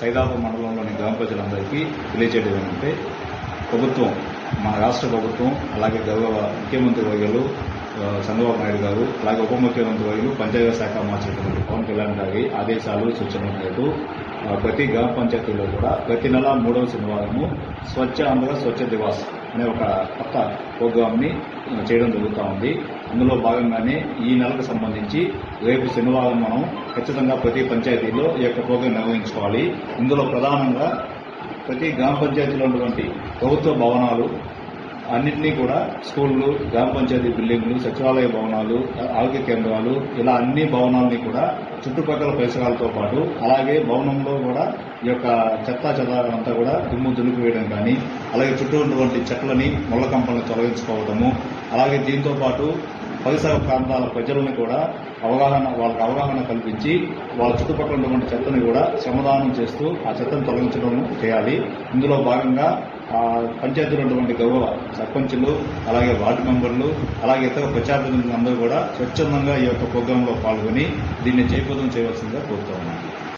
సైదాపూర్ మండలంలోని గ్రామ ప్రజలందరికీ తెలియజేయడం ఏంటంటే ప్రభుత్వం మన రాష్ట్ర ప్రభుత్వం అలాగే గౌరవ ముఖ్యమంత్రి వర్యులు చంద్రబాబు నాయుడు గారు అలాగే ఉప ముఖ్యమంత్రి వర్యులు పంచాయతీ శాఖ మార్చినటువంటి పవన్ కళ్యాణ్ గారి ఆదేశాలు సూచనలు మేరకు ప్రతి గ్రామ పంచాయతీలో కూడా ప్రతి నెల మూడవ శనివారము స్వచ్ఛ ఆంధ్ర స్వచ్ఛ దివాస్ అనే ఒక కొత్త ప్రోగ్రామ్ని చేయడం జరుగుతూ ఉంది. అందులో భాగంగానే ఈ నెలకు సంబంధించి రేపు శనివారం మనం ఖచ్చితంగా ప్రతి పంచాయతీలో ఈ యొక్క ప్రోగ్రాం నిర్వహించుకోవాలి. ఇందులో ప్రధానంగా ప్రతి గ్రామ పంచాయతీలో ఉన్నటువంటి ప్రభుత్వ భవనాలు అన్నింటినీ కూడా స్కూళ్ళు గ్రామ పంచాయతీ బిల్డింగ్లు సచివాలయ భవనాలు ఆరోగ్య కేంద్రాలు ఇలా అన్ని భవనాలని కూడా చుట్టుపక్కల పరిసరాలతో పాటు అలాగే భవనంలో కూడా ఈ యొక్క చెత్తా చెదారం అంతా కూడా దుమ్ము దులుపు వేయడం కానీ అలాగే చుట్టూ ఉన్నటువంటి చెట్లని ముళ్ళ కంపలను తొలగించుకోవడము అలాగే దీంతో పాటు పరిసర ప్రాంతాల ప్రజలను కూడా అవగాహన వాళ్ళకి అవగాహన కల్పించి వాళ్ళ చుట్టుపక్కల ఉన్నటువంటి చెత్తని కూడా శ్రమదానం చేస్తూ ఆ చెత్తను తొలగించడం చేయాలి. ఇందులో భాగంగా పంచాయతీలో ఉన్నటువంటి గౌరవ సర్పంచులు అలాగే వార్డు మెంబర్లు అలాగే ఇతర ప్రజాప్రతినిధులు అందరూ కూడా స్వచ్ఛందంగా ఈ యొక్క ప్రోగ్రాంలో పాల్గొని దీన్ని జయప్రదం చేయవలసిందిగా కోరుతా ఉన్నాను.